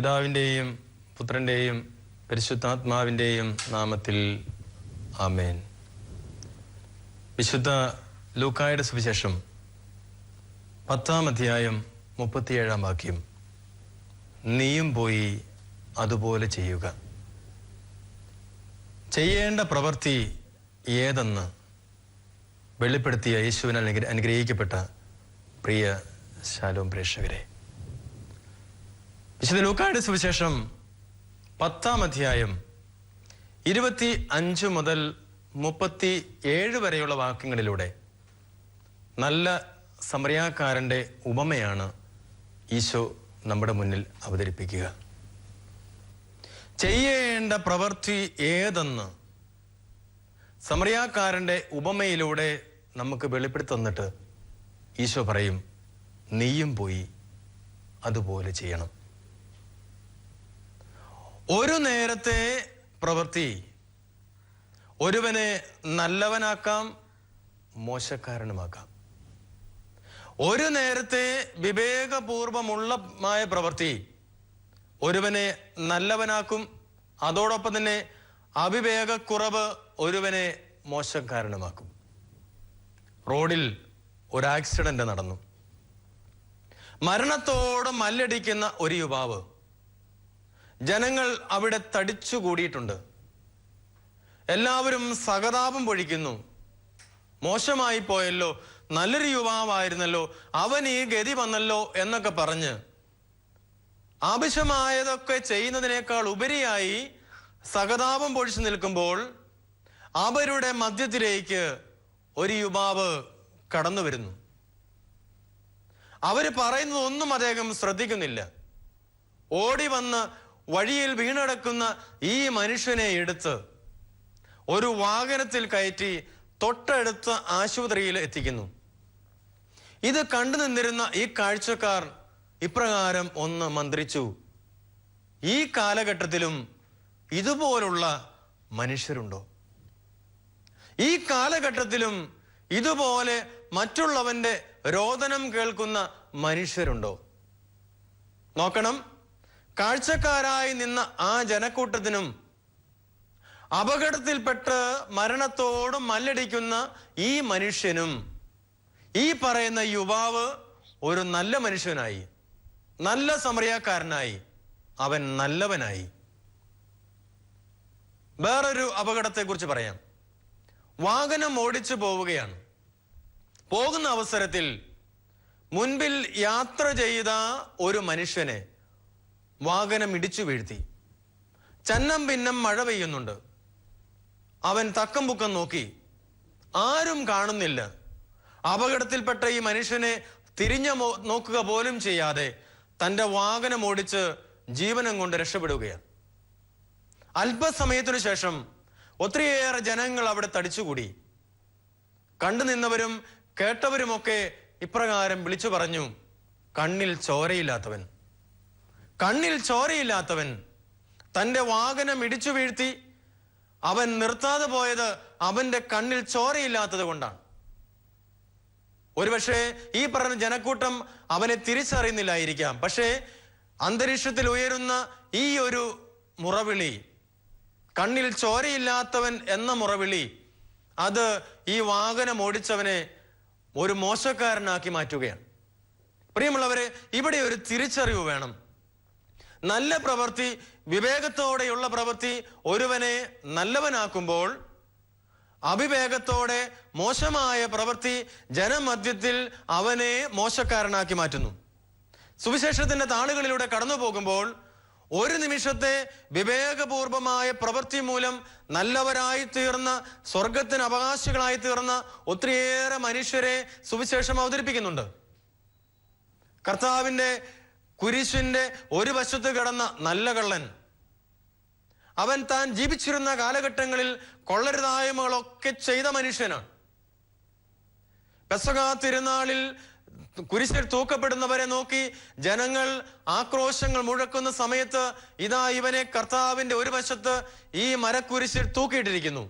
പിതാവിന്റെയും പുത്രന്റെയും പരിശുദ്ധാത്മാവിന്റെയും നാമത്തിൽ ആമേൻ. വിശുദ്ധ ലൂക്കായുടെ സുവിശേഷം പത്താം അധ്യായം മുപ്പത്തിയേഴാം വാക്യം. നീയും പോയി അതുപോലെ ചെയ്യുക. ചെയ്യേണ്ട പ്രവൃത്തി ഏതെന്ന് വെളിപ്പെടുത്തിയ അനുഗ്ര- അനുഗ്രഹിക്കപ്പെട്ട പ്രിയ ശാലോം പ്രേക്ഷകരെ. വിശുദ്ധ ലൂക്കായുടെ സുവിശേഷം പത്താം അധ്യായം ഇരുപത്തി അഞ്ച് മുതൽ മുപ്പത്തി ഏഴ് വരെയുള്ള വാക്യങ്ങളിലൂടെ നല്ല സമറിയാക്കാരന്റെ ഉപമയാണ് ഈശോ നമ്മുടെ മുന്നിൽ അവതരിപ്പിക്കുക. ചെയ്യേണ്ട പ്രവൃത്തി ഏതെന്ന് സമറിയാക്കാരന്റെ ഉപമയിലൂടെ നമുക്ക് വെളിപ്പെടുത്തി തന്നിട്ട് ഈശോ പറയും നീയും പോയി അതുപോലെ ചെയ്യണം. ഒരു നേരത്തെ പ്രവൃത്തി. ഒരുവനെ നല്ലവനാക്കാം മോശക്കാരനുമാക്കാം. ഒരു നേരത്തെ വിവേകപൂർവമുള്ളമായ പ്രവൃത്തി. ഒരുവനെ നല്ലവനാക്കും അതോടൊപ്പം തന്നെ അവിവേകക്കുറവ് ഒരുവനെ മോശക്കാരനുമാക്കും. റോഡിൽ ഒരു ആക്സിഡന്റ് നടന്നു. മരണത്തോട് മല്ലടിക്കുന്ന ഒരു യുവാവ് ജനങ്ങൾ അവിടെ തടിച്ചു കൂടിയിട്ടുണ്ട്. എല്ലാവരും സഹതാപം പൊഴിക്കുന്നു. മോശമായി പോയല്ലോ നല്ലൊരു യുവാവായിരുന്നല്ലോ അവൻ ഈ ഗതി വന്നല്ലോ എന്നൊക്കെ പറഞ്ഞ് ആവശ്യമായതൊക്കെ ചെയ്യുന്നതിനേക്കാൾ ഉപരിയായി സഹതാപം പൊഴിച്ചു നിൽക്കുമ്പോൾ അവരുടെ മധ്യത്തിലേക്ക് ഒരു യുവാവ് കടന്നു വരുന്നു. അവർ പറയുന്നതൊന്നും അദ്ദേഹം ശ്രദ്ധിക്കുന്നില്ല. ഓടി വന്ന് വഴിയിൽ വീണടക്കുന്ന ഈ മനുഷ്യനെ എടുത്ത് ഒരു വാഹനത്തിൽ കയറ്റി തൊട്ടടുത്ത ആശുപത്രിയിൽ എത്തിക്കുന്നു. ഇത് കണ്ടു നിന്നിരുന്ന ഈ കാഴ്ചക്കാർ ഇപ്രകാരം ഒന്ന് മന്ത്രിച്ചു. ഈ കാലഘട്ടത്തിലും ഇതുപോലുള്ള മനുഷ്യരുണ്ടോ? ഈ കാലഘട്ടത്തിലും ഇതുപോലെ മറ്റുള്ളവന്റെ രോദനം കേൾക്കുന്ന മനുഷ്യരുണ്ടോ? നോക്കണം. കാഴ്ചക്കാരായി നിന്ന ആ ജനക്കൂട്ടത്തിനും അപകടത്തിൽപ്പെട്ട് മരണത്തോട് മല്ലടിക്കുന്ന ഈ മനുഷ്യനും ഈ പറയുന്ന യുവാവ് ഒരു നല്ല മനുഷ്യനായി നല്ല സമറിയാക്കാരനായി അവൻ നല്ലവനായി. വേറൊരു അപകടത്തെക്കുറിച്ച് പറയാം. വാഹനം ഓടിച്ചു പോവുകയാണ്. പോകുന്ന അവസരത്തിൽ മുൻപിൽ യാത്ര ചെയ്ത ഒരു മനുഷ്യനെ വാഹനം ഇടിച്ചു വീഴ്ത്തി. ചന്നം ഭിന്നം മഴ പെയ്യുന്നുണ്ട്. അവൻ തക്കം പുക്കം നോക്കി. ആരും കാണുന്നില്ല. അപകടത്തിൽപ്പെട്ട ഈ മനുഷ്യനെ തിരിഞ്ഞ നോക്കുക പോലും ചെയ്യാതെ തന്റെ വാഹനം ഓടിച്ച് ജീവനം കൊണ്ട് രക്ഷപ്പെടുകയാണ്. അല്പസമയത്തിനു ശേഷം ഒത്തിരിയേറെ ജനങ്ങൾ അവിടെ തടിച്ചുകൂടി. കണ്ടു നിന്നവരും കേട്ടവരുമൊക്കെ ഇപ്രകാരം വിളിച്ചു പറഞ്ഞു കണ്ണിൽ ചോരയില്ലാത്തവൻ. കണ്ണിൽ ചോരയില്ലാത്തവൻ തന്റെ വാഹനം ഇടിച്ചു വീഴ്ത്തി അവൻ നിർത്താതെ പോയത് അവന്റെ കണ്ണിൽ ചോരയില്ലാത്തത് കൊണ്ടാണ്. ഒരുപക്ഷെ ഈ പറഞ്ഞ ജനക്കൂട്ടം അവനെ തിരിച്ചറിയുന്നില്ലായിരിക്കാം. പക്ഷേ അന്തരീക്ഷത്തിൽ ഉയരുന്ന ഈ ഒരു മുറവിളി കണ്ണിൽ ചോരയില്ലാത്തവൻ എന്ന മുറവിളി അത് ഈ വാഹനം ഓടിച്ചവനെ ഒരു മോശക്കാരനാക്കി മാറ്റുകയാണ്. പ്രിയമുള്ളവരെ ഇവിടെ ഒരു തിരിച്ചറിവ് വേണം. നല്ല പ്രവൃത്തി വിവേകത്തോടെയുള്ള പ്രവൃത്തി ഒരുവനെ നല്ലവനാക്കുമ്പോൾ അവിവേകത്തോടെ മോശമായ പ്രവൃത്തി ജനമധ്യത്തിൽ അവനെ മോശക്കാരനാക്കി മാറ്റുന്നു. സുവിശേഷത്തിന്റെ താളുകളിലൂടെ കടന്നു പോകുമ്പോൾ ഒരു നിമിഷത്തെ വിവേകപൂർവമായ പ്രവൃത്തി മൂലം നല്ലവരായി തീർന്ന സ്വർഗത്തിന് അവകാശികളായി തീർന്ന ഒത്തിരിയേറെ മനുഷ്യരെ സുവിശേഷം അവതരിപ്പിക്കുന്നുണ്ട്. കർത്താവിന്റെ കുരിശിന്റെ ഒരു വശത്ത് കിടന്ന നല്ല കള്ളൻ. അവൻ താൻ ജീവിച്ചിരുന്ന കാലഘട്ടങ്ങളിൽ കൊള്ളരുതായ്മകളൊക്കെ ചെയ്ത മനുഷ്യനാണ് പെസക തിരുനാളിൽ കുരിശിൽ തൂക്കപ്പെടുന്നവരെ നോക്കി ജനങ്ങൾ ആക്രോശങ്ങൾ മുഴക്കുന്ന സമയത്ത് ഇതാ ഇവനെ കർത്താവിന്റെ ഒരു വശത്ത് ഈ മരക്കുരിശിൽ തൂക്കിയിട്ടിരിക്കുന്നു.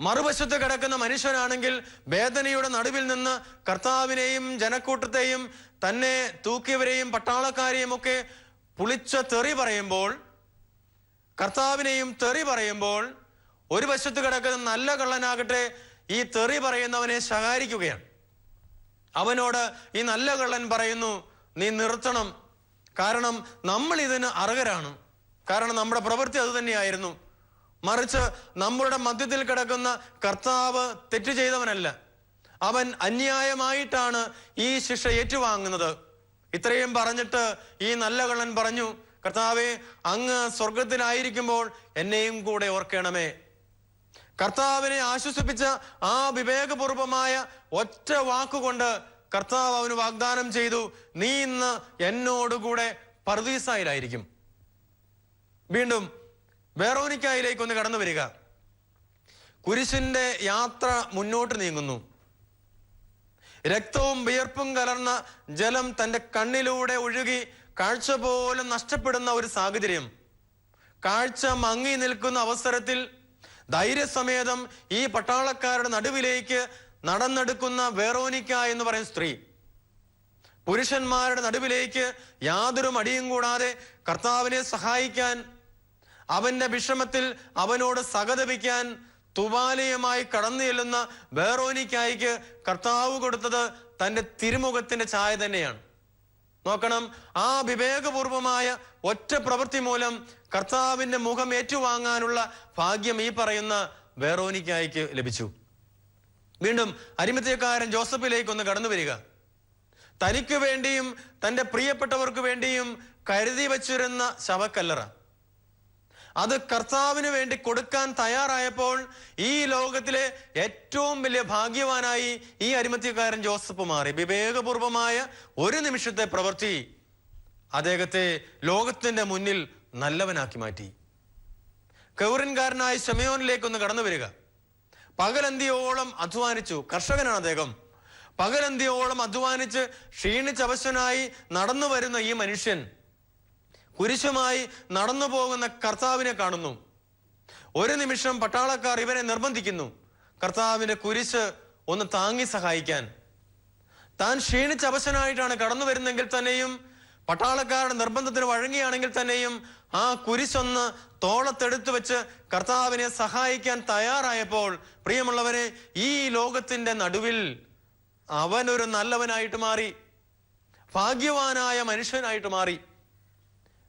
മറുവശത്ത് കിടക്കുന്ന മനുഷ്യനാണെങ്കിൽ വേദനയുടെ നടുവിൽ നിന്ന് കർത്താവിനെയും ജനക്കൂട്ടത്തെയും തന്നെ തൂക്കിയവരെയും പട്ടാളക്കാരെയും ഒക്കെ പുളിച്ച തെറി പറയുമ്പോൾ കർത്താവിനെയും തെറി പറയുമ്പോൾ ഒരു വശത്ത് കിടക്കുന്ന നല്ല കള്ളനാകട്ടെ ഈ തെറി പറയുന്നവനെ ശകാരിക്കുകയാണ്. അവനോട് ഈ നല്ല കള്ളൻ പറയുന്നു നീ നിർത്തണം. കാരണം നമ്മൾ ഇതിന് അർഹരാണ്. കാരണം നമ്മുടെ പ്രവൃത്തി അത് തന്നെയായിരുന്നു. മറിച്ച് നമ്മളുടെ മധ്യത്തിൽ കിടക്കുന്ന കർത്താവ് തെറ്റ് ചെയ്തവനല്ല. അവൻ അന്യായമായിട്ടാണ് ഈ ശിക്ഷ ഏറ്റുവാങ്ങുന്നത്. ഇത്രയും പറഞ്ഞിട്ട് ഈ നല്ല കള്ളൻ പറഞ്ഞു കർത്താവെ അങ്ങ് സ്വർഗത്തിലായിരിക്കുമ്പോൾ എന്നെയും കൂടെ ഓർക്കണമേ. കർത്താവിനെ ആശ്വസിപ്പിച്ച ആ വിവേകപൂർവമായ ഒറ്റ വാക്കുകൊണ്ട് കർത്താവ് അവന് വാഗ്ദാനം ചെയ്തു നീ ഇന്ന് എന്നോടുകൂടെ പർദീസായിലായിരിക്കും. വീണ്ടും വേറോനിക്കായിലേക്ക് ഒന്ന് കടന്നു വരിക. കുരിശിന്റെ യാത്ര മുന്നോട്ട് നീങ്ങുന്നു. രക്തവും വിയർപ്പും കലർന്ന ജലം തന്റെ കണ്ണിലൂടെ ഒഴുകി കാഴ്ച പോലും നഷ്ടപ്പെടുന്ന ഒരു സാഹചര്യം. കാഴ്ച മങ്ങി നിൽക്കുന്ന അവസരത്തിൽ ധൈര്യസമേതം ഈ പട്ടാളക്കാരുടെ നടുവിലേക്ക് നടന്നെടുക്കുന്ന വേറോനിക്ക എന്ന് പറയുന്ന സ്ത്രീ. പുരുഷന്മാരുടെ നടുവിലേക്ക് യാതൊരു മടിയും കൂടാതെ കർത്താവിനെ സഹായിക്കാൻ അവന്റെ വിഷമത്തിൽ അവനോട് സഹതപിക്കാൻ തുവാലയുമായി കടന്നു ചെല്ലുന്ന ബേറോനിക്കായിക്ക് കർത്താവ് കൊടുത്തത് തന്റെ തിരുമുഖത്തിന്റെ ഛായ തന്നെയാണ്. നോക്കണം ആ വിവേകപൂർവമായ ഒറ്റ പ്രവൃത്തി മൂലം കർത്താവിന്റെ മുഖം ഏറ്റുവാങ്ങാനുള്ള ഭാഗ്യം ഈ പറയുന്ന ബേറോനിക്കായിക്ക് ലഭിച്ചു. വീണ്ടും അരിമത്യക്കാരൻ ജോസഫിലേക്ക് ഒന്ന് കടന്നു വരിക. തനിക്ക് വേണ്ടിയും തന്റെ പ്രിയപ്പെട്ടവർക്ക് വേണ്ടിയും കരുതി വച്ചിരുന്ന ശവക്കല്ലറ. അത് കർത്താവിന് വേണ്ടി കൊടുക്കാൻ തയ്യാറായപ്പോൾ ഈ ലോകത്തിലെ ഏറ്റവും വലിയ ഭാഗ്യവാനായി ഈ അരിമത്യക്കാരൻ ജോസഫ് മാറി. വിവേകപൂർവമായ ഒരു നിമിഷത്തെ പ്രവൃത്തി അദ്ദേഹത്തെ ലോകത്തിന്റെ മുന്നിൽ നല്ലവനാക്കി മാറ്റി. കൗറിൻകാരനായ ശമയോനിലേക്ക് ഒന്ന് കടന്നു വരിക പകലന്തിയോളം അധ്വാനിച്ചു. കർഷകനാണ് അദ്ദേഹം. പകലന്തിയോളം അധ്വാനിച്ച് ക്ഷീണിച്ചവശനായി നടന്നു വരുന്ന ഈ മനുഷ്യൻ കുരിശുമായി നടന്നു പോകുന്ന കർത്താവിനെ കാണുന്നു. ഒരു നിമിഷം പട്ടാളക്കാർ ഇവനെ നിർബന്ധിക്കുന്നു. കർത്താവിന്റെ കുരിശ് ഒന്ന് താങ്ങി സഹായിക്കാൻ. താൻ ക്ഷീണിച്ച അവശനായിട്ടാണ് കടന്നു വരുന്നെങ്കിൽ തന്നെയും പട്ടാളക്കാരുടെ നിർബന്ധത്തിന് വഴങ്ങിയാണെങ്കിൽ തന്നെയും ആ കുരിശൊന്ന് തോളത്തെടുത്തു വെച്ച് കർത്താവിനെ സഹായിക്കാൻ തയ്യാറായപ്പോൾ പ്രിയമുള്ളവരെ ഈ ലോകത്തിന്റെ നടുവിൽ അവനൊരു നല്ലവനായിട്ട് മാറി ഭാഗ്യവാനായ മനുഷ്യനായിട്ട് മാറി.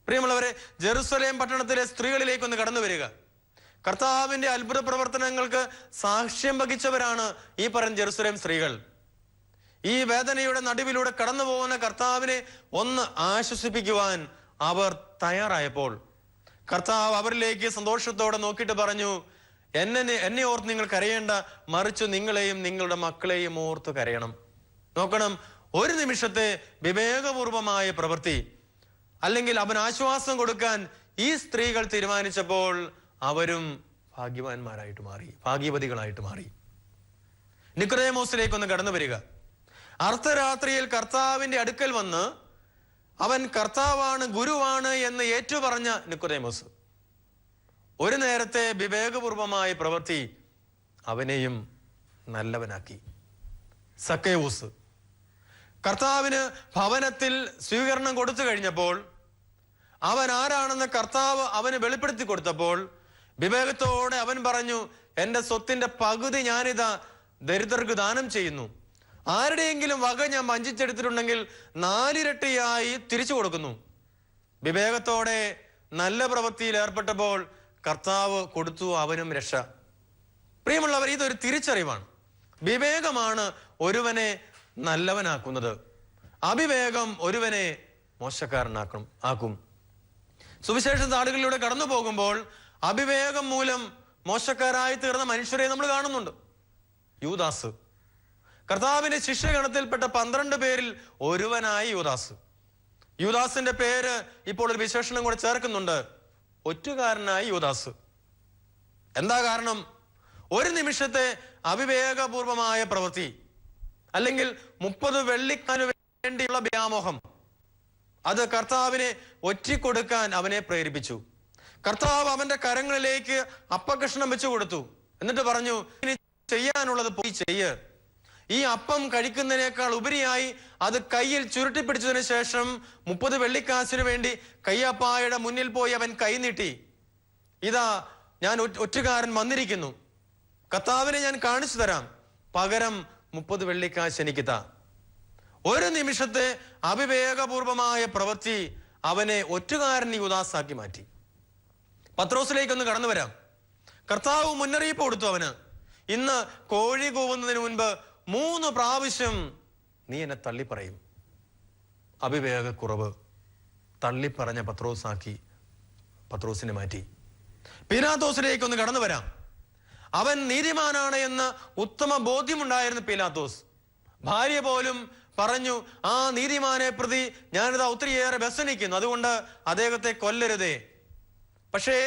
പ്രിയമുള്ളവരെ ജെറുസലേം പട്ടണത്തിലെ സ്ത്രീകളിലേക്ക് ഒന്ന് കടന്നു വരിക. കർത്താവിന്റെ അത്ഭുത പ്രവർത്തനങ്ങൾക്ക് സാക്ഷ്യം വഹിച്ചവരാണ് ഈ പറഞ്ഞ ജെറുസലേം സ്ത്രീകൾ. ഈ വേദനയുടെ നടുവിലൂടെ കടന്നു പോകുന്ന കർത്താവിനെ ഒന്ന് ആശ്വസിപ്പിക്കുവാൻ അവർ തയ്യാറായപ്പോൾ കർത്താവ് അവരിലേക്ക് സന്തോഷത്തോടെ നോക്കിയിട്ട് പറഞ്ഞു എന്നെ എന്നെ ഓർത്ത് നിങ്ങൾ കരയേണ്ട മറിച്ച് നിങ്ങളെയും നിങ്ങളുടെ മക്കളെയും ഓർത്ത് കരയണം. നോക്കണം ഒരു നിമിഷത്തെ വിവേകപൂർവമായ പ്രവൃത്തി അല്ലെങ്കിൽ അവൻ ആശ്വാസം കൊടുക്കാൻ ഈ സ്ത്രീകൾ തീരുമാനിച്ചപ്പോൾ അവരും ഭാഗ്യവാന്മാരായിട്ട് മാറി ഭാഗ്യവതികളായിട്ട് മാറി. നിക്രയമോസിലേക്കൊന്ന് കടന്നു വരിക. അർദ്ധരാത്രിയിൽ കർത്താവിന്റെ അടുക്കൽ വന്ന് അവൻ കർത്താവാണ് ഗുരുവാണ് എന്ന് ഏറ്റുപറഞ്ഞ നിക്രയമോസ് ഒരു നേരത്തെ വിവേകപൂർവമായ പ്രവൃത്തി അവനെയും നല്ലവനാക്കി. സക്കേവൂസ്. കർത്താവിന് ഭവനത്തിൽ സ്വീകരണം കൊടുത്തു കഴിഞ്ഞപ്പോൾ അവൻ ആരാണെന്ന് കർത്താവ് അവന് വെളിപ്പെടുത്തി കൊടുത്തപ്പോൾ വിവേകത്തോടെ അവൻ പറഞ്ഞു എന്റെ സ്വത്തിന്റെ പകുതി ഞാനിതാ ദരിദ്രർക്ക് ദാനം ചെയ്യുന്നു. ആരുടെയെങ്കിലും വക ഞാൻ വഞ്ചിച്ചെടുത്തിട്ടുണ്ടെങ്കിൽ നാലിരട്ടിയായി തിരിച്ചു കൊടുക്കുന്നു. വിവേകത്തോടെ നല്ല പ്രവൃത്തിയിൽ ഏർപ്പെട്ടപ്പോൾ കർത്താവ് കൊടുത്തു അവനും രക്ഷ. പ്രിയമുള്ളവർ ഇതൊരു തിരിച്ചറിവാണ്. വിവേകമാണ് ഒരുവനെ നല്ലവനാക്കുന്നത്. അവിവേകം ഒരുവനെ മോശക്കാരനാക്കും ആക്കും. സുവിശേഷ നാടുകളിലൂടെ കടന്നു പോകുമ്പോൾ അവിവേകം മൂലം മോശക്കാരായി തീർന്ന മനുഷ്യരെ നമ്മൾ കാണുന്നുണ്ട്. യൂദാസ്. കർത്താവിന്റെ ശിഷ്യഗണത്തിൽപ്പെട്ട പന്ത്രണ്ട് പേരിൽ ഒരുവനായി യൂദാസ്. യൂദാസിന്റെ പേര് ഇപ്പോൾ ഒരു വിശേഷണം കൂടെ ചേർക്കുന്നുണ്ട്. ഒറ്റുകാരനായി യൂദാസ്. എന്താ കാരണം? ഒരു നിമിഷത്തെ അവിവേകപൂർവമായ പ്രവൃത്തി. അല്ലെങ്കിൽ മുപ്പത് വെള്ളിക്കാനു വേണ്ടിയുള്ള വ്യാമോഹം. അത് കർത്താവിനെ ഒറ്റിക്കൊടുക്കാൻ അവനെ പ്രേരിപ്പിച്ചു. കർത്താവ് അവന്റെ കരങ്ങളിലേക്ക് അപ്പകഷ്ണം വെച്ചു കൊടുത്തു. എന്നിട്ട് പറഞ്ഞു ഇനി ചെയ്യാനുള്ളത് പോയി ചെയ്യ്. ഈ അപ്പം കഴിക്കുന്നതിനേക്കാൾ ഉപരിയായി അത് കയ്യിൽ ചുരുട്ടിപ്പിടിച്ചതിന് ശേഷം മുപ്പത് വെള്ളിക്കാശിനു വേണ്ടി കയ്യപ്പായുടെ മുന്നിൽ പോയി അവൻ കൈനീട്ടി ഇതാ ഞാൻ ഒറ്റ- ഒറ്റുകാരൻ വന്നിരിക്കുന്നു. കർത്താവിനെ ഞാൻ കാണിച്ചു തരാം. പകരം മുപ്പത് വെള്ളിക്കാശ് എനിക്ക് താ ഒരു നിമിഷത്തെ അവിവേകപൂർവമായ പ്രവൃത്തി അവനെ ഒറ്റുകാരനെ ഉദാസാക്കി മാറ്റി. പത്രോസിലേക്കൊന്ന് കടന്നു വരാം. കർത്താവ് മുന്നറിയിപ്പ് കൊടുത്തു അവന്. ഇന്ന് കോഴി കൂവുന്നതിന് മുൻപ് മൂന്ന് പ്രാവശ്യം നീ എന്നെ തള്ളിപ്പറയും. അവിവേകക്കുറവ് തള്ളിപ്പറഞ്ഞ പത്രോസാക്കി പത്രോസിനെ മാറ്റി. പീനാത്തോസിലേക്കൊന്ന് കടന്നു വരാം. അവൻ നീതിമാനാണ് എന്ന് ഉത്തമ ബോധ്യമുണ്ടായിരുന്നു പീലാത്തോസ്. ഭാര്യ പോലും പറഞ്ഞു ആ നീതിമാനെ പ്രതി ഞാനിതാ ഒത്തിരിയേറെ വ്യസനിക്കുന്നു അതുകൊണ്ട് അദ്ദേഹത്തെ കൊല്ലരുതേ. പക്ഷേ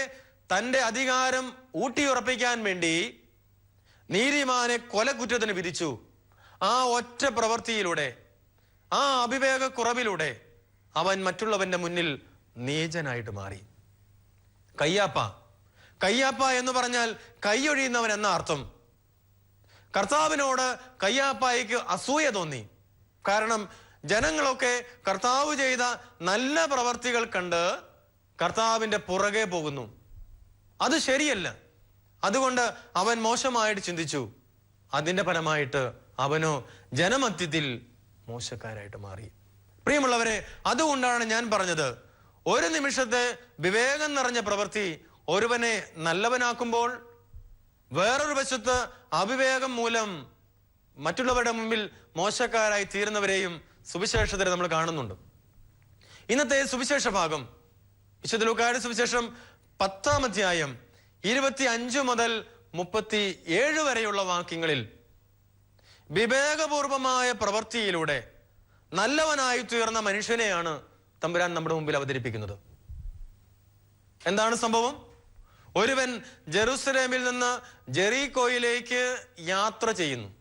തന്റെ അധികാരം ഊട്ടിയുറപ്പിക്കാൻ വേണ്ടി നീതിമാനെ കൊലക്കുറ്റത്തിന് വിധിച്ചു. ആ ഒറ്റ പ്രവൃത്തിയിലൂടെ ആ അവിവേകക്കുറവിലൂടെ അവൻ മറ്റുള്ളവന്റെ മുന്നിൽ നീചനായിട്ട് മാറി. കയ്യാപ്പ കയ്യാപ്പ എന്ന് പറഞ്ഞാൽ കൈയൊഴിയുന്നവൻ എന്ന അർത്ഥം. കർത്താവിനോട് കയ്യാപ്പായിക്ക് അസൂയ തോന്നി. കാരണം ജനങ്ങളൊക്കെ കർത്താവ് ചെയ്ത നല്ല പ്രവർത്തികൾ കണ്ട് കർത്താവിന്റെ പുറകെ പോകുന്നു. അത് ശരിയല്ല. അതുകൊണ്ട് അവൻ മോശമായിട്ട് ചിന്തിച്ചു. അതിന്റെ ഫലമായിട്ട് അവനോ ജനമധ്യത്തിൽ മോശക്കാരായിട്ട് മാറി. പ്രിയമുള്ളവരെ അതുകൊണ്ടാണ് ഞാൻ പറഞ്ഞത്. ഒരു നിമിഷത്തെ വിവേകം നിറഞ്ഞ പ്രവൃത്തി ഒരുവനെ നല്ലവനാക്കുമ്പോൾ വേറൊരു വശത്ത് അവിവേകം മൂലം മറ്റുള്ളവരുടെ മുമ്പിൽ മോശക്കാരായി തീരുന്നവരെയും സുവിശേഷത്തിൽ നമ്മൾ കാണുന്നുണ്ട്. ഇന്നത്തെ സുവിശേഷ ഭാഗം വിശുദ്ധ ലൂക്കായുടെ സുവിശേഷം പത്താം അധ്യായം ഇരുപത്തി അഞ്ച് മുതൽ മുപ്പത്തി ഏഴ് വരെയുള്ള വാക്യങ്ങളിൽ വിവേകപൂർവമായ പ്രവൃത്തിയിലൂടെ നല്ലവനായി തീർന്ന മനുഷ്യനെയാണ് തമ്പുരാൻ നമ്മുടെ മുമ്പിൽ അവതരിപ്പിക്കുന്നത്. എന്താണ് സംഭവം? ഒരുവൻ ജെറുസലേമിൽ നിന്ന് ജെറീകോയിലേക്ക് യാത്ര ചെയ്യുന്നു.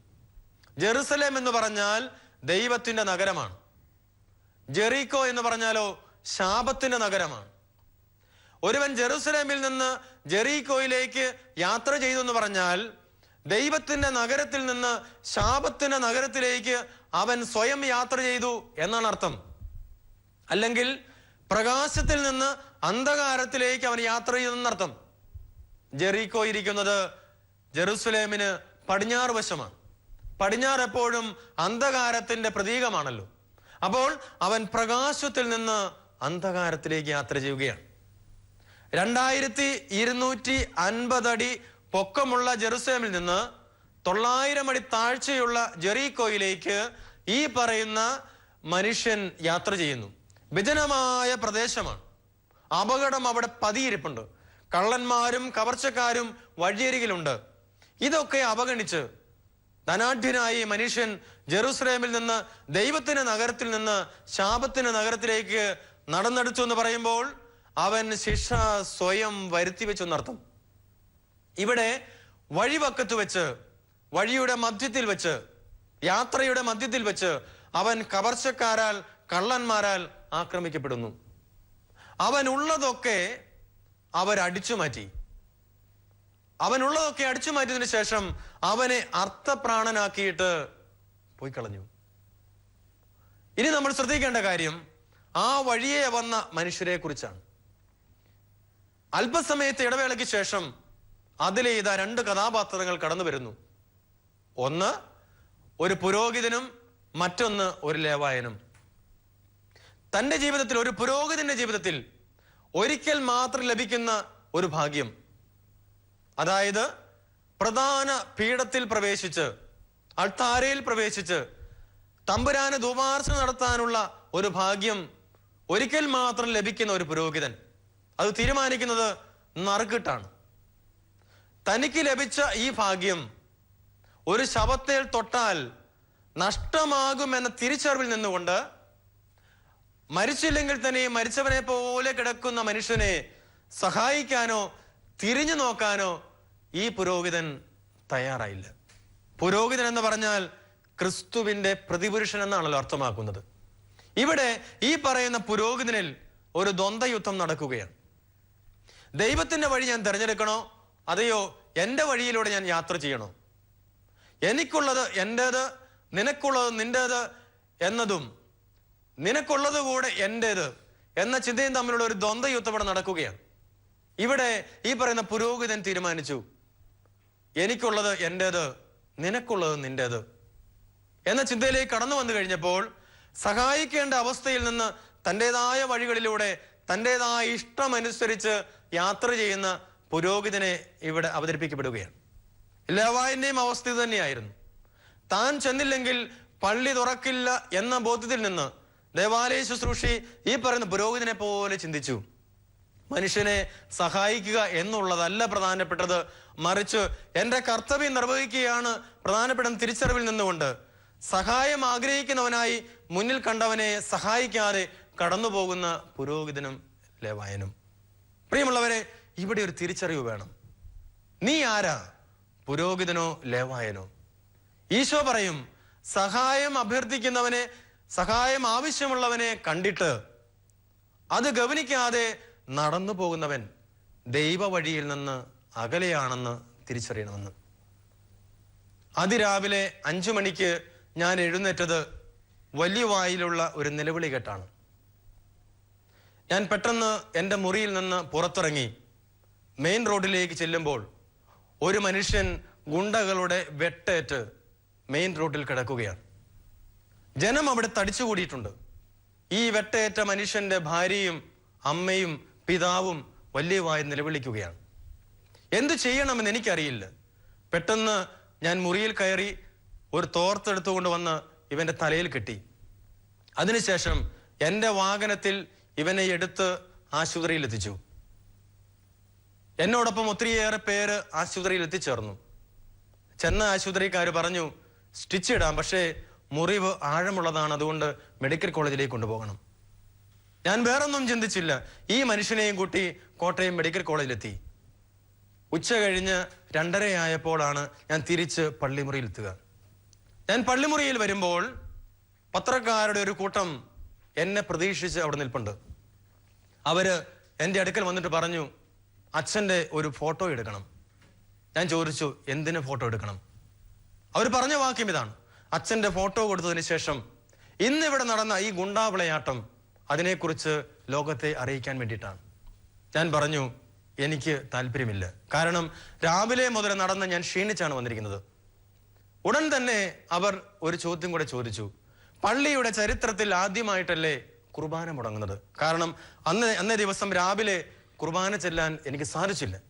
ജെറുസലേം എന്ന് പറഞ്ഞാൽ ദൈവത്തിന്റെ നഗരമാണ്. ജെറീകോ എന്ന് പറഞ്ഞാലോ ശാപത്തിന്റെ നഗരമാണ്. ഒരുവൻ ജെറുസലേമിൽ നിന്ന് ജെറീകോയിലേക്ക് യാത്ര ചെയ്തു എന്ന് പറഞ്ഞാൽ ദൈവത്തിന്റെ നഗരത്തിൽ നിന്ന് ശാപത്തിന്റെ നഗരത്തിലേക്ക് അവൻ സ്വയം യാത്ര ചെയ്തു എന്നാണ് അർത്ഥം. അല്ലെങ്കിൽ പ്രകാശത്തിൽ നിന്ന് അന്ധകാരത്തിലേക്ക് അവൻ യാത്ര ചെയ്തു ചെയ്തെന്നർത്ഥം ജെറീകോ ഇരിക്കുന്നത് ജെറുസലേമിന് പടിഞ്ഞാറ് വശമാണ്. പടിഞ്ഞാറ് എപ്പോഴും അന്ധകാരത്തിന്റെ പ്രതീകമാണല്ലോ. അപ്പോൾ അവൻ പ്രകാശത്തിൽ നിന്ന് അന്ധകാരത്തിലേക്ക് യാത്ര ചെയ്യുകയാണ്. രണ്ടായിരത്തി ഇരുന്നൂറ്റി അൻപതടി പൊക്കമുള്ള ജെറുസലേമിൽ നിന്ന് തൊള്ളായിരം അടി താഴ്ചയുള്ള ജെറീകോയിലേക്ക് ഈ പറയുന്ന മനുഷ്യൻ യാത്ര ചെയ്യുന്നു. വിജനമായ പ്രദേശമാണ്. അപകടം അവിടെ പതിയിരിപ്പുണ്ട്. കള്ളന്മാരും കവർച്ചക്കാരും വഴിയരികിലുണ്ട്. ഇതൊക്കെ അവഗണിച്ച് ധനാഢ്യനായി മനുഷ്യൻ ജെറുസലേമിൽ നിന്ന് ദൈവത്തിന്റെ നഗരത്തിൽ നിന്ന് ശാപത്തിന്റെ നഗരത്തിലേക്ക് നടന്നെടുത്തു എന്ന് പറയുമ്പോൾ അവൻ ശിക്ഷ സ്വയം വരുത്തി വെച്ചു വെച്ചെന്നർത്ഥം ഇവിടെ വഴിവക്കത്ത് വെച്ച് വഴിയുടെ മധ്യത്തിൽ വെച്ച് യാത്രയുടെ മധ്യത്തിൽ വെച്ച് അവൻ കവർച്ചക്കാരാൽ കള്ളന്മാരാൽ ആക്രമിക്കപ്പെടുന്നു. അവനുള്ളതൊക്കെ അവരടിച്ചു മാറ്റി. അവനുള്ളതൊക്കെ അടിച്ചു മാറ്റിയതിനു ശേഷം അവനെ അർത്ഥപ്രാണനാക്കിയിട്ട് പോയി കളഞ്ഞു ഇനി നമ്മൾ ശ്രദ്ധിക്കേണ്ട കാര്യം ആ വഴിയെ വന്ന മനുഷ്യരെ കുറിച്ചാണ് അല്പസമയത്തെ ഇടവേളയ്ക്ക് ശേഷം അതിലെ ഇതാ രണ്ട് കഥാപാത്രങ്ങൾ കടന്നു വരുന്നു. ഒന്ന് ഒരു പുരോഹിതനും മറ്റൊന്ന് ഒരു ലേവായനും. തന്റെ ജീവിതത്തിൽ ഒരു പുരോഹിതന്റെ ജീവിതത്തിൽ ഒരിക്കൽ മാത്രം ലഭിക്കുന്ന ഒരു ഭാഗ്യം. അതായത് പ്രധാന പീഠത്തിൽ പ്രവേശിച്ച് അൾത്താരയിൽ പ്രവേശിച്ച് തമ്പുരാന് ധൂപാർച്ചന നടത്താനുള്ള ഒരു ഭാഗ്യം ഒരിക്കൽ മാത്രം ലഭിക്കുന്ന ഒരു പുരോഹിതൻ. അത് തീരുമാനിക്കുന്നത് നറുക്കിട്ടാണ്. തനിക്ക് ലഭിച്ച ഈ ഭാഗ്യം ഒരു ശവത്തേൽ തൊട്ടാൽ നഷ്ടമാകുമെന്ന തിരിച്ചറിവിൽ നിന്നുകൊണ്ട് മരിച്ചില്ലെങ്കിൽ തന്നെ മരിച്ചവനെ പോലെ കിടക്കുന്ന മനുഷ്യനെ സഹായിക്കാനോ തിരിഞ്ഞു നോക്കാനോ ഈ പുരോഹിതൻ തയ്യാറായില്ല. പുരോഹിതൻ എന്ന് പറഞ്ഞാൽ ക്രിസ്തുവിന്റെ പ്രതിപുരുഷൻ എന്നാണല്ലോ അർത്ഥമാക്കുന്നത്. ഇവിടെ ഈ പറയുന്ന പുരോഹിതനിൽ ഒരു ദ്വന്ദ്വയുദ്ധം നടക്കുകയാണ്. ദൈവത്തിന്റെ വഴി ഞാൻ തിരഞ്ഞെടുക്കണോ? അതെയോ എന്റെ വഴിയിലൂടെ ഞാൻ യാത്ര ചെയ്യണോ? എനിക്കുള്ളത് എന്റേത് നിനക്കുള്ളത് നിന്റേത് എന്നതും നിനക്കുള്ളത് കൂടെ എന്റേത് എന്ന ചിന്തയും തമ്മിലുള്ള ഒരു ദ്വന്ദ്വയുദ്ധം ഇവിടെ നടക്കുകയാണ്. ഇവിടെ ഈ പറയുന്ന പുരോഹിതൻ തീരുമാനിച്ചു എനിക്കുള്ളത് എന്റേത് നിനക്കുള്ളത് നിന്റേത് എന്ന ചിന്തയിലേക്ക് കടന്നു വന്നു കഴിഞ്ഞപ്പോൾ സഹായിക്കേണ്ട അവസ്ഥയിൽ നിന്ന് തന്റെതായ വഴികളിലൂടെ തന്റെതായ ഇഷ്ടമനുസരിച്ച് യാത്ര ചെയ്യുന്ന പുരോഹിതനെ ഇവിടെ അവതരിപ്പിക്കപ്പെടുകയാണ്. ലവായന്റെയും അവസ്ഥ തന്നെയായിരുന്നു. താൻ ചെന്നില്ലെങ്കിൽ പള്ളി തുറക്കില്ല എന്ന ബോധ്യത്തിൽ നിന്ന് ദേവാലയ ശുശ്രൂഷി ഈ പറയുന്ന പുരോഹിതനെ പോലെ ചിന്തിച്ചു. മനുഷ്യനെ സഹായിക്കുക എന്നുള്ളതല്ല പ്രധാനപ്പെട്ടത്. മറിച്ച് എന്റെ കർത്തവ്യം നിർവഹിക്കുകയാണ് പ്രധാനപ്പെട്ട തിരിച്ചറിവിൽ നിന്നുകൊണ്ട്. സഹായം ആഗ്രഹിക്കുന്നവനായി മുന്നിൽ കണ്ടവനെ സഹായിക്കാതെ കടന്നു പോകുന്ന പുരോഹിതനും ലേവായനും പ്രിയമുള്ളവരെ ഇവിടെ ഒരു തിരിച്ചറിവ് വേണം. നീ ആരാ? പുരോഹിതനോ ലേവായനോ? ഈശോ പറയും സഹായം അഭ്യർത്ഥിക്കുന്നവനെ സഹായം ആവശ്യമുള്ളവനെ കണ്ടിട്ട് അത് ഗവനിക്കാതെ നടന്നു പോകുന്നവൻ ദൈവ വഴിയിൽ നിന്ന് അകലെയാണെന്ന് തിരിച്ചറിയണമെന്ന്. അതിരാവിലെ അഞ്ചു മണിക്ക് ഞാൻ എഴുന്നേറ്റത് വലിയ വായിലുള്ള ഒരു നിലവിളി കേട്ടാണ്. ഞാൻ പെട്ടെന്ന് എന്റെ മുറിയിൽ നിന്ന് പുറത്തിറങ്ങി. മെയിൻ റോഡിലേക്ക് ചെല്ലുമ്പോൾ ഒരു മനുഷ്യൻ ഗുണ്ടകളുടെ വെട്ടേറ്റ് മെയിൻ റോഡിൽ കിടക്കുകയാണ്. ജനം അവിടെ തടിച്ചുകൂടിയിട്ടുണ്ട്. ഈ വെട്ടയേറ്റ മനുഷ്യന്റെ ഭാര്യയും അമ്മയും പിതാവും വലിയവായി നിലവിളിക്കുകയാണ്. എന്തു ചെയ്യണമെന്ന് എനിക്കറിയില്ല. പെട്ടെന്ന് ഞാൻ മുറിയിൽ കയറി ഒരു തോർത്തെടുത്തുകൊണ്ട് വന്ന് ഇവന്റെ തലയിൽ കെട്ടി. അതിനുശേഷം എന്റെ വാഹനത്തിൽ ഇവനെ എടുത്ത് ആശുപത്രിയിൽ എത്തിച്ചു. എന്നോടൊപ്പം ഒത്തിരിയേറെ പേര് ആശുപത്രിയിൽ എത്തിച്ചേർന്നു. ചെന്ന ആശുപത്രിക്കാർ പറഞ്ഞു സ്റ്റിച്ച് ഇടാം പക്ഷേ മുറിവ് ആഴമുള്ളതാണ് അതുകൊണ്ട് മെഡിക്കൽ കോളേജിലേക്ക് കൊണ്ടുപോകണം. ഞാൻ വേറൊന്നും ചിന്തിച്ചില്ല. ഈ മനുഷ്യനെയും കൂട്ടി കോട്ടയം മെഡിക്കൽ കോളേജിലെത്തി. ഉച്ച കഴിഞ്ഞ് രണ്ടരയായപ്പോഴാണ് ഞാൻ തിരിച്ച് പള്ളിമുറിയിൽ എത്തുക ഞാൻ പള്ളിമുറിയിൽ വരുമ്പോൾ പത്രക്കാരുടെ ഒരു കൂട്ടം എന്നെ പ്രതീക്ഷിച്ച് അവിടെ നിൽപ്പുണ്ട്. അവർ എന്റെ അടുക്കൽ വന്നിട്ട് പറഞ്ഞു അച്ഛന്റെ ഒരു ഫോട്ടോ എടുക്കണം. ഞാൻ ചോദിച്ചു എന്തിനു ഫോട്ടോ എടുക്കണം? അവർ പറഞ്ഞ വാക്യം ഇതാണ്. അച്ഛന്റെ ഫോട്ടോ കൊടുത്തതിന് ശേഷം ഇന്നിവിടെ നടന്ന ഈ ഗുണ്ടാവിളയാട്ടം അതിനെക്കുറിച്ച് ലോകത്തെ അറിയിക്കാൻ വേണ്ടിയിട്ടാണ്. ഞാൻ പറഞ്ഞു എനിക്ക് താല്പര്യമില്ല. കാരണം രാവിലെ മുതൽ നടന്ന് ഞാൻ ക്ഷീണിച്ചാണ് വന്നിരിക്കുന്നത്. ഉടൻ തന്നെ അവർ ഒരു ചോദ്യം കൂടെ ചോദിച്ചു. പള്ളിയുടെ ചരിത്രത്തിൽ ആദ്യമായിട്ടല്ലേ കുർബാന മുടങ്ങുന്നത്? കാരണം അന്ന് അന്നേ ദിവസം രാവിലെ കുർബാന ചെല്ലാൻ എനിക്ക് സാധിച്ചില്ല.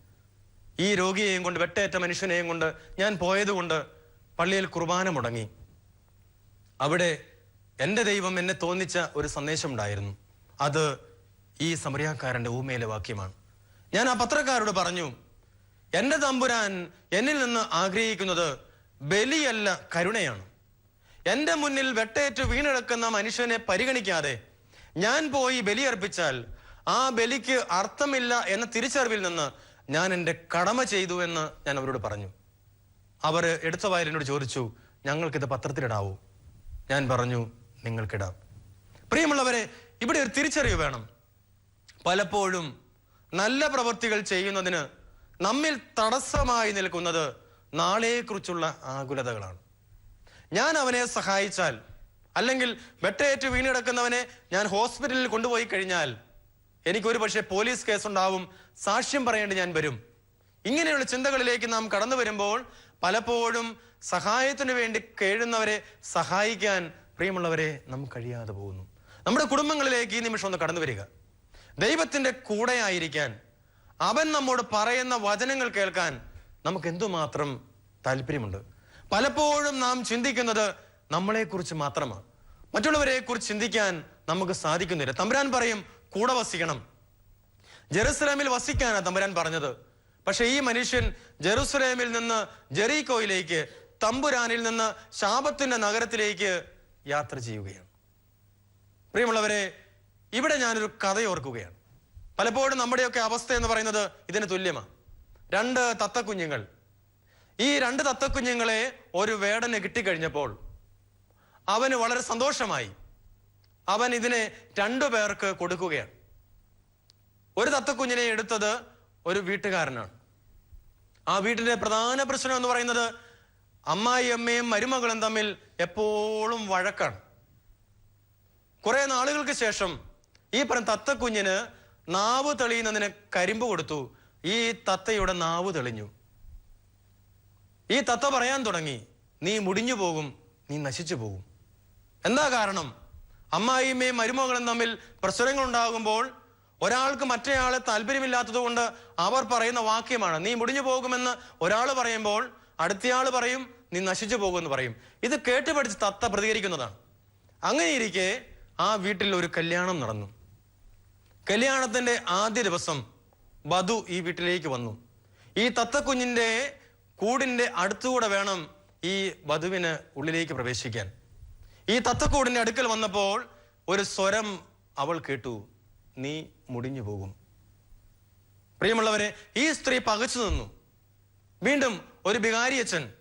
ഈ രോഗിയെയും കൊണ്ട് വെട്ടേറ്റ മനുഷ്യനെയും കൊണ്ട് ഞാൻ പോയതുകൊണ്ട് പള്ളിയിൽ കുർബാന മുടങ്ങി. അവിടെ എന്റെ ദൈവം എന്നെ തോന്നിച്ച ഒരു സന്ദേശം ഉണ്ടായിരുന്നു അത് ഈ സമറിയാക്കാരന്റെ ഊമയിലെ വാക്യമാണ്. ഞാൻ ആ പത്രക്കാരോട് പറഞ്ഞു എന്റെ തമ്പുരാൻ എന്നിൽ നിന്ന് ആഗ്രഹിക്കുന്നത് ബലിയല്ല കരുണയാണ്. എന്റെ മുന്നിൽ വെട്ടേറ്റ് വീണെടുക്കുന്ന മനുഷ്യനെ പരിഗണിക്കാതെ ഞാൻ പോയി ബലിയർപ്പിച്ചാൽ ആ ബലിക്ക് അർത്ഥമില്ല എന്ന തിരിച്ചറിവിൽ നിന്ന് ഞാൻ എന്റെ കടമ ചെയ്തു എന്ന് ഞാൻ അവരോട് പറഞ്ഞു. അവർ എടുത്ത വയലിനോട് ചോദിച്ചു ഞങ്ങൾക്കിത് പത്രത്തിലിടാവൂ? ഞാൻ പറഞ്ഞു നിങ്ങൾക്കിടാം. പ്രിയമുള്ളവരെ ഇവിടെ ഒരു തിരിച്ചറിവ് വേണം. പലപ്പോഴും നല്ല പ്രവൃത്തികൾ ചെയ്യുന്നതിന് നമ്മിൽ തടസ്സമായി നിൽക്കുന്നത് നാളെക്കുറിച്ചുള്ള ആകുലതകളാണ്. ഞാൻ അവനെ സഹായിച്ചാൽ അല്ലെങ്കിൽ വെട്ടയേറ്റ് വീണിടക്കുന്നവനെ ഞാൻ ഹോസ്പിറ്റലിൽ കൊണ്ടുപോയി കഴിഞ്ഞാൽ എനിക്കൊരു പക്ഷേ പോലീസ് കേസുണ്ടാവും സാക്ഷ്യം പറയേണ്ടി ഞാൻ വരും. ഇങ്ങനെയുള്ള ചിന്തകളിലേക്ക് നാം കടന്നു വരുമ്പോൾ പലപ്പോഴും സഹായത്തിന് വേണ്ടി കേഴുന്നവരെ സഹായിക്കാൻ പ്രിയമുള്ളവരെ നമുക്ക് കഴിയാതെ പോകുന്നു. നമ്മുടെ കുടുംബങ്ങളിലേക്ക് ഈ നിമിഷം ഒന്ന് കടന്നു വരിക. ദൈവത്തിന്റെ കൂടെയായിരിക്കാൻ അവൻ നമ്മോട് പറയുന്ന വചനങ്ങൾ കേൾക്കാൻ നമുക്ക് എന്തുമാത്രം താല്പര്യമുണ്ട്? പലപ്പോഴും നാം ചിന്തിക്കുന്നത് നമ്മളെക്കുറിച്ച് മാത്രമാണ്. മറ്റുള്ളവരെ കുറിച്ച് ചിന്തിക്കാൻ നമുക്ക് സാധിക്കുന്നില്ല. തമ്പുരാൻ പറയും കൂടെ വസിക്കണം. ജെറുസലേമിൽ വസിക്കാനാണ് തമ്പുരാൻ പറഞ്ഞത്. പക്ഷെ ഈ മനുഷ്യൻ ജെറുസലേമിൽ നിന്ന് ജെറീകോയിലേക്ക് തമ്പുരാനിൽ നിന്ന് ശാപത്തിന്റെ നഗരത്തിലേക്ക് യാത്ര ചെയ്യുകയാണ്. പ്രിയമുള്ളവരെ ഇവിടെ ഞാനൊരു കഥ ഓർക്കുകയാണ്. പലപ്പോഴും നമ്മുടെയൊക്കെ അവസ്ഥ എന്ന് പറയുന്നത് ഇതിന് തുല്യമാണ്. രണ്ട് തത്തക്കുഞ്ഞുങ്ങൾ. ഈ രണ്ട് തത്തക്കുഞ്ഞുങ്ങളെ ഒരു വേടന് കിട്ടിക്കഴിഞ്ഞപ്പോൾ അവന് വളരെ സന്തോഷമായി. അവൻ ഇതിനെ രണ്ടു പേർക്ക് കൊടുക്കുകയാണ്. ഒരു തത്തക്കുഞ്ഞിനെ എടുത്തത് ഒരു വീട്ടുകാരനാണ്. ആ വീട്ടിലെ പ്രധാന പ്രശ്നം എന്ന് പറയുന്നത് അമ്മായി അമ്മയും മരുമകളും തമ്മിൽ എപ്പോഴും വഴക്കാണ്. കുറെ നാളുകൾക്ക് ശേഷം ഈ പറഞ്ഞ തത്തക്കുഞ്ഞിന് നാവ് തെളിയുന്നതിന് കരിമ്പ് കൊടുത്തു. ഈ തത്തയുടെ നാവ് തെളിഞ്ഞു. ഈ തത്ത പറയാൻ തുടങ്ങി നീ മുടിഞ്ഞു പോകും നീ നശിച്ചു പോകും. എന്താ കാരണം? അമ്മായിമ്മയും മരുമകളും തമ്മിൽ പ്രശ്നങ്ങൾ ഉണ്ടാകുമ്പോൾ ഒരാൾക്ക് മറ്റേയാളെ താല്പര്യമില്ലാത്തത് കൊണ്ട് അവർ പറയുന്ന വാക്യമാണ് നീ മുടിഞ്ഞു പോകുമെന്ന് ഒരാൾ പറയുമ്പോൾ അടുത്തയാൾ പറയും നീ നശിച്ചു പോകുമെന്ന് പറയും. ഇത് കേട്ട് പഠിച്ച് തത്ത പ്രതികരിക്കുന്നതാണ്. അങ്ങനെയിരിക്കെ ആ വീട്ടിൽ ഒരു കല്യാണം നടന്നു. കല്യാണത്തിന്റെ ആദ്യ ദിവസം വധു ഈ വീട്ടിലേക്ക് വന്നു. ഈ തത്തക്കുഞ്ഞിന്റെ കൂടിന്റെ അടുത്തുകൂടെ വേണം ഈ വധുവിന് ഉള്ളിലേക്ക് പ്രവേശിക്കാൻ. ഈ തത്തക്കൂടിന്റെ അടുക്കൽ വന്നപ്പോൾ ഒരു സ്വരം അവൾ കേട്ടു. നീ മുടിഞ്ഞു പോകും. പ്രിയമുള്ളവരെ ഈ സ്ത്രീ പകച്ചു നിന്നു. വീണ്ടും ഒരു ബികാരിയച്ഛൻ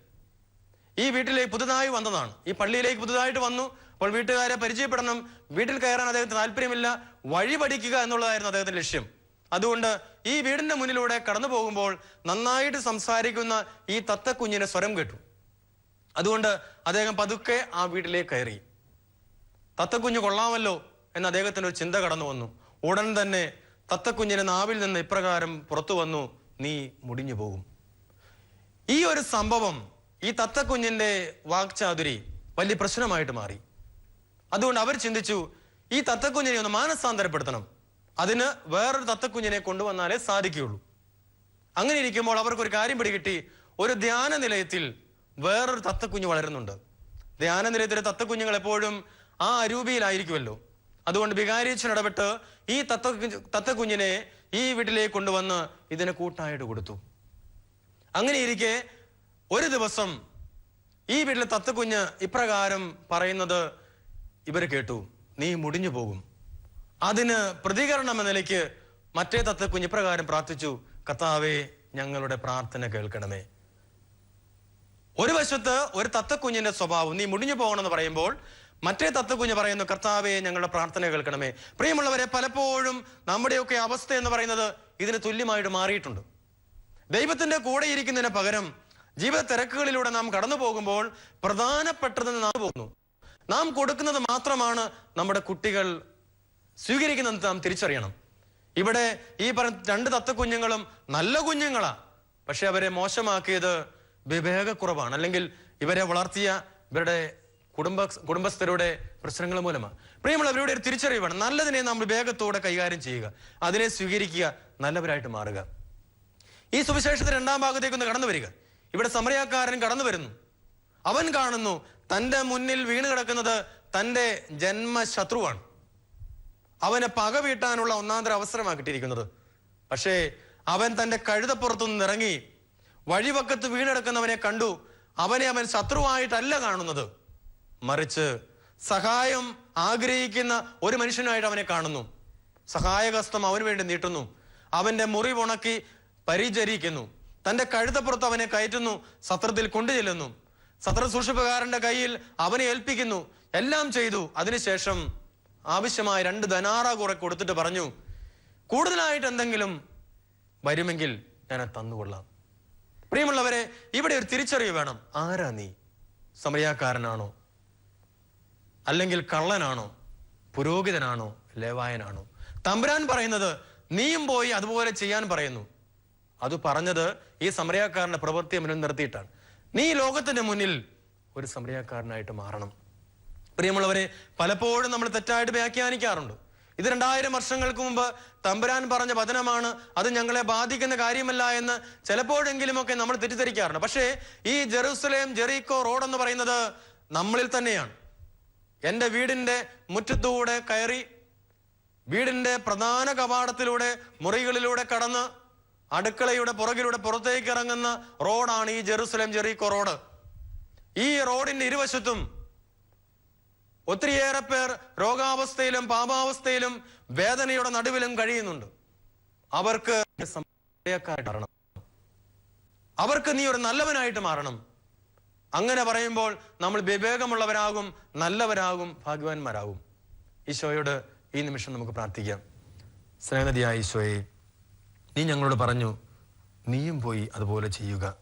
ഈ വീട്ടിലേക്ക് പുതുതായി വന്നതാണ്. ഈ പള്ളിയിലേക്ക് പുതുതായിട്ട് വന്നു. അപ്പോൾ വീട്ടുകാരെ പരിചയപ്പെടണം. വീട്ടിൽ കയറാൻ അദ്ദേഹത്തിന് താല്പര്യമില്ല. വഴി പഠിക്കുക എന്നുള്ളതായിരുന്നു അദ്ദേഹത്തിന്റെ ലക്ഷ്യം. അതുകൊണ്ട് ഈ വീടിന്റെ മുന്നിലൂടെ കടന്നു പോകുമ്പോൾ നന്നായിട്ട് സംസാരിക്കുന്ന ഈ തത്തക്കുഞ്ഞിന്റെ സ്വരം കേട്ടു. അതുകൊണ്ട് അദ്ദേഹം പതുക്കെ ആ വീട്ടിലേക്ക് കയറി. തത്തക്കുഞ്ഞ് കൊള്ളാമല്ലോ എന്ന് അദ്ദേഹത്തിന് ഒരു ചിന്ത കടന്നു വന്നു ഉടൻ തന്നെ തത്തക്കുഞ്ഞിന് നാവിൽ നിന്ന് ഇപ്രകാരം പുറത്തു വന്നു നീ മുടിഞ്ഞു പോകും. ഈ ഒരു സംഭവം ഈ തത്തക്കുഞ്ഞിന്റെ വാക്ചാതുരി വലിയ പ്രശ്നമായിട്ട് മാറി. അതുകൊണ്ട് അവർ ചിന്തിച്ചു ഈ തത്തക്കുഞ്ഞിനെ ഒന്ന് മാനസാന്തരപ്പെടുത്തണം. അതിന് വേറൊരു തത്തക്കുഞ്ഞിനെ കൊണ്ടുവന്നാലേ സാധിക്കുകയുള്ളൂ. അങ്ങനെ ഇരിക്കുമ്പോൾ അവർക്കൊരു കാര്യം പിടികിട്ടി. ഒരു ധ്യാന നിലയത്തിൽ വേറൊരു തത്തക്കുഞ്ഞ് വളരുന്നുണ്ട്. ധ്യാന നിലയത്തിലെ തത്തക്കുഞ്ഞുങ്ങൾ എപ്പോഴും ആ അരൂപിയിലായിരിക്കുമല്ലോ. അതുകൊണ്ട് വികാരിയച്ഛൻ ഇടപെട്ട് ഈ തത്ത തത്തക്കുഞ്ഞിനെ ഈ വീട്ടിലേക്ക് കൊണ്ടുവന്ന് ഇതിനെ കൂട്ടായിട്ട് കൊടുത്തു. അങ്ങനെ ഇരിക്കെ ഒരു ദിവസം ഈ വീട്ടിലെ തത്തക്കുഞ്ഞ് ഇപ്രകാരം പറയുന്നത് ഇവർ കേട്ടു. നീ മുടിഞ്ഞു പോകും. അതിന് പ്രതികരണം എന്ന നിലയ്ക്ക് മറ്റേ തത്തക്കുഞ്ഞ് ഇപ്രകാരം പ്രാർത്ഥിച്ചു കർത്താവേ ഞങ്ങളുടെ പ്രാർത്ഥന കേൾക്കണമേ. ഒരു വശത്ത് ഒരു തത്തക്കുഞ്ഞിന്റെ സ്വഭാവം നീ മുടിഞ്ഞു പോകണമെന്ന് പറയുമ്പോൾ മറ്റേ തത്വകുഞ്ഞ് പറയുന്നു കർത്താവെ ഞങ്ങളുടെ പ്രാർത്ഥന കേൾക്കണമേ. പ്രിയമുള്ളവരെ പലപ്പോഴും നമ്മുടെയൊക്കെ അവസ്ഥ എന്ന് പറയുന്നത് ഇതിന് തുല്യമായിട്ട് മാറിയിട്ടുണ്ട്. ദൈവത്തിന്റെ കൂടെ ഇരിക്കുന്നതിന് പകരം ജീവിത തിരക്കുകളിലൂടെ നാം കടന്നു പോകുമ്പോൾ പ്രധാനപ്പെട്ടതെന്ന് നാം പോകുന്നു. നാം കൊടുക്കുന്നത് മാത്രമാണ് നമ്മുടെ കുട്ടികൾ സ്വീകരിക്കുന്നത് നാം തിരിച്ചറിയണം. ഇവിടെ ഈ പറ രണ്ട് തത്തക്കുഞ്ഞുങ്ങളും നല്ല കുഞ്ഞുങ്ങളാ. പക്ഷെ അവരെ മോശമാക്കിയത് വിവേകക്കുറവാണ്. അല്ലെങ്കിൽ ഇവരെ വളർത്തിയ ഇവരുടെ കുടുംബ കുടുംബസ്ഥരുടെ പ്രശ്നങ്ങൾ മൂലമാണ് പ്രിയമുള്ളവരുടെ ഒരു തിരിച്ചറിവാണ്. നല്ലതിനെ നമ്മൾ വേഗത്തോടെ കൈകാര്യം ചെയ്യുക. അതിനെ സ്വീകരിക്കുക നല്ലവരായിട്ട് മാറുക. ഈ സുവിശേഷത്തിന് രണ്ടാം ഭാഗത്തേക്കൊന്ന് കടന്നു വരിക. ഇവിടെ സമരയാക്കാരൻ കടന്നു വരുന്നു. അവൻ കാണുന്നു തന്റെ മുന്നിൽ വീണ് കിടക്കുന്നത് തന്റെ ജന്മശത്രുവാണ്. അവനെ പക വീട്ടാനുള്ള ഒന്നാന്തര അവസരമാണ് കിട്ടിയിരിക്കുന്നത്. പക്ഷേ അവൻ തന്റെ കഴുതപ്പുറത്തു നിന്ന് ഇറങ്ങി വഴിവക്കത്ത് വീണെടുക്കുന്നവനെ കണ്ടു. അവനെ അവൻ ശത്രുവായിട്ടല്ല കാണുന്നത്. മറിച്ച് സഹായം ആഗ്രഹിക്കുന്ന ഒരു മനുഷ്യനായിട്ട് അവനെ കാണുന്നു. സഹായകസ്തം അവന് വേണ്ടി നീട്ടുന്നു. അവന്റെ മുറിവുണക്കി പരിചരിക്കുന്നു. തന്റെ കഴുതപ്പുറത്ത് അവനെ കയറ്റുന്നു സത്രത്തിൽ കൊണ്ടുചെല്ലുന്നു. സത്ര സൂക്ഷിപ്പുകാരന്റെ കയ്യിൽ അവനെ ഏൽപ്പിക്കുന്നു. എല്ലാം ചെയ്തു. അതിനുശേഷം ആവശ്യമായ രണ്ട് ധനാറ കുറെ കൊടുത്തിട്ട് പറഞ്ഞു കൂടുതലായിട്ട് എന്തെങ്കിലും വരുമെങ്കിൽ ഞാൻ തന്നുകൊള്ളാം. പ്രിയമുള്ളവരെ ഇവിടെ ഒരു തിരിച്ചറിവ് വേണം. ആരാ നീ? സമരിയാക്കാരനാണോ? അല്ലെങ്കിൽ കള്ളനാണോ പുരോഹിതനാണോ ലേവായനാണോ? തമ്പുരാൻ പറയുന്നത് നീയും പോയി അതുപോലെ ചെയ്യാൻ പറയുന്നു. അത് പറഞ്ഞത് ഈ സമരയാക്കാരന്റെ പ്രവൃത്തിയെ മുന്നിൽ നിർത്തിയിട്ടാണ്. നീ ലോകത്തിന്റെ മുന്നിൽ ഒരു സമരയാക്കാരനായിട്ട് മാറണം. പ്രിയമുള്ളവരെ പലപ്പോഴും നമ്മൾ തെറ്റായിട്ട് വ്യാഖ്യാനിക്കാറുണ്ട്. ഇത് രണ്ടായിരം വർഷങ്ങൾക്ക് മുമ്പ് തമ്പുരാൻ പറഞ്ഞ വചനമാണ് അത് ഞങ്ങളെ ബാധിക്കുന്ന കാര്യമല്ല എന്ന് ചിലപ്പോഴെങ്കിലുമൊക്കെ നമ്മൾ തെറ്റിദ്ധരിക്കാറുണ്ട്. പക്ഷേ ഈ ജെറൂസലേം ജെറീക്കോ റോഡ് എന്ന് പറയുന്നത് നമ്മളിൽ തന്നെയാണ്. എന്റെ വീടിന്റെ മുറ്റത്തൂടെ കയറി വീടിന്റെ പ്രധാന കവാടത്തിലൂടെ മുറികളിലൂടെ കടന്ന് അടുക്കളയുടെ പുറകിലൂടെ പുറത്തേക്ക് ഇറങ്ങുന്ന റോഡാണ് ഈ ജെറുസലേം ജെറീക്കോ റോഡ്. ഈ റോഡിന്റെ ഇരുവശത്തും ഒത്തിരിയേറെ പേർ രോഗാവസ്ഥയിലും പാപാവസ്ഥയിലും വേദനയുടെ നടുവിലും കഴിയുന്നുണ്ട്. അവർക്ക് അവർക്ക് നീ ഒരു നല്ലവനായിട്ട് മാറണം. അങ്ങനെ പറയുമ്പോൾ നമ്മൾ വിവേകമുള്ളവരാകും നല്ലവരാകും ഭാഗ്യവാന്മാരാകും. ഈശോയോട് ഈ നിമിഷം നമുക്ക് പ്രാർത്ഥിക്കാം. സ്നേഹനദിയായ ഈശോയെ നീ ഞങ്ങളോട് പറഞ്ഞു നീയും പോയി അതുപോലെ ചെയ്യുക.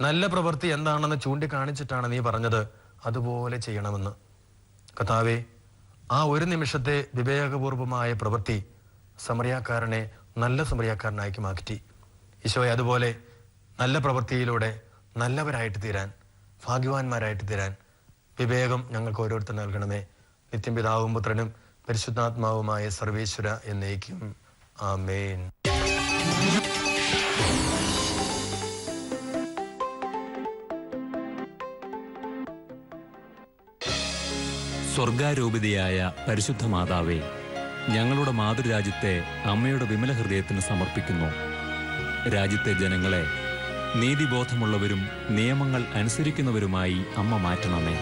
നല്ല പ്രവൃത്തി എന്താണെന്ന് ചൂണ്ടിക്കാണിച്ചിട്ടാണ് നീ പറഞ്ഞത് അതുപോലെ ചെയ്യണമെന്ന്. കഥാവെ ആ ഒരു നിമിഷത്തെ വിവേകപൂർവമായ പ്രവൃത്തി സമറിയാക്കാരനെ നല്ല സമറിയാക്കാരനാക്കി മാറ്റി. ഈശോയെ അതുപോലെ നല്ല പ്രവൃത്തിയിലൂടെ നല്ലവരായിട്ട് തീരാൻ ഭാഗ്യവാന്മാരായിട്ട് തീരാൻ വിവേകം ഞങ്ങൾക്ക് ഓരോരുത്തർ നൽകണമേ. നിത്യം പിതാവും പുത്രനും പരിശുദ്ധാത്മാവുമായ സർവേശ്വര എന്നേക്കും. ആമേൻ. സ്വർഗാരൂപിതയായ പരിശുദ്ധ മാതാവേ ഞങ്ങളുടെ മാതൃരാജ്യത്തെ അമ്മയുടെ വിമല ഹൃദയത്തിന് സമർപ്പിക്കുന്നു. രാജ്യത്തെ ജനങ്ങളെ നീതിബോധമുള്ളവരും നിയമങ്ങൾ അനുസരിക്കുന്നവരുമായി അമ്മ മാറ്റണമേ.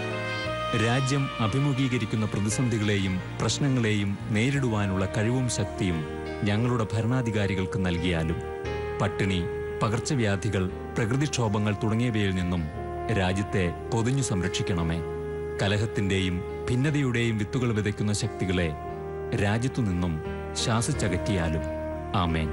രാജ്യം അഭിമുഖീകരിക്കുന്ന പ്രതിസന്ധികളെയും പ്രശ്നങ്ങളെയും നേരിടുവാനുള്ള കഴിവും ശക്തിയും ഞങ്ങളുടെ ഭരണാധികാരികൾക്ക് നൽകിയാലും പട്ടിണി പകർച്ചവ്യാധികൾ പ്രകൃതിക്ഷോഭങ്ങൾ തുടങ്ങിയവയിൽ നിന്നും രാജ്യത്തെ പൊതിഞ്ഞു സംരക്ഷിക്കണമേ. കലഹത്തിന്റെയും ഭിന്നതയുടെയും വിത്തുകൾ വിതയ്ക്കുന്ന ശക്തികളെ രാജ്യത്തു നിന്നും ശാസിച്ചകറ്റിയാലും. ആമേൻ.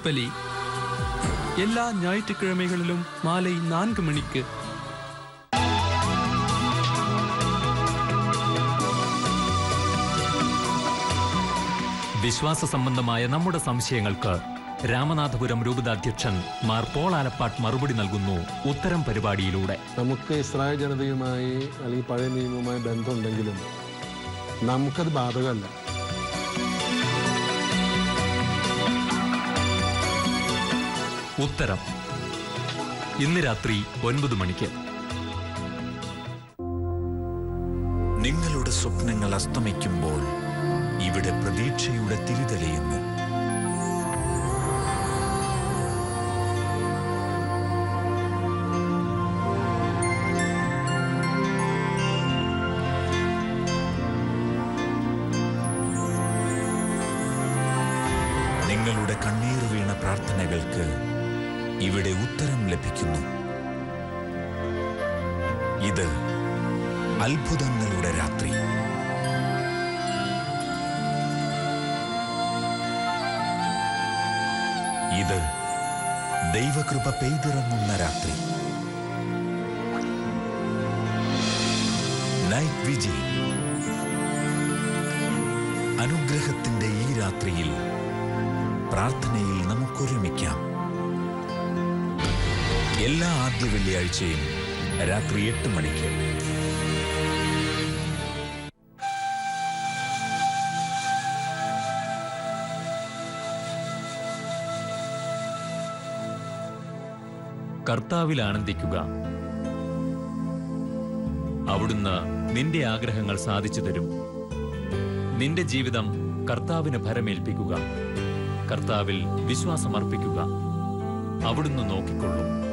திருப்பலி எல்லா ஞாயிற்றுக்கிழமைகளிலும் மாலை நான்கு மணிக்கு വിശ്വാസ സംബന്ധമായ നമ്മുടെ സംശയങ്ങൾക്ക് രാമനാഥപുരം രൂപതാധ്യക്ഷൻ മാർ പോൾ ആലപ്പാട്ട് മറുപടി നൽകുന്നു ഉത്തരം പരിപാടിയിലൂടെ നമുക്ക് ഇസ്രായേൽ ജനതയുമായി അല്ലെങ്കിൽ പഴയ നിയമവുമായി ബന്ധമുണ്ടെങ്കിലും നമുക്കത് ബാധകമല്ല ഉത്തരം. ഇന്ന് രാത്രി ഒൻപത് മണിക്ക്. നിങ്ങളുടെ സ്വപ്നങ്ങൾ അസ്തമിക്കുമ്പോൾ ഇവിടെ പ്രതീക്ഷയുടെ തിരിതെളിയുന്നു നിങ്ങളുടെ കണ്ണീർ വീണ പ്രാർത്ഥനകൾക്ക് ഇവിടെ ഉത്തരം ലഭിക്കുന്നു. ഇത് അത്ഭുതങ്ങളുടെ രാത്രി. ഇത് ദൈവകൃപ പെയ്തിറങ്ങുന്ന രാത്രി. നൈറ്റ് വിജി അനുഗ്രഹത്തിന്റെ ഈ രാത്രിയിൽ പ്രാർത്ഥനയിൽ നമുക്കൊരുമിക്കാം. എല്ലാ ആദ്യ വെള്ളിയാഴ്ചയും രാത്രി എട്ട് മണിക്ക്. കർത്താവിൽ ആനന്ദിക്കുക. അവിടുന്ന് നിന്റെ ആഗ്രഹങ്ങൾ സാധിച്ചു തരും. നിന്റെ ജീവിതം കർത്താവിന് ഭരമേൽപ്പിക്കുക. കർത്താവിൽ വിശ്വാസമർപ്പിക്കുക. അവിടുന്ന് നോക്കിക്കൊള്ളും.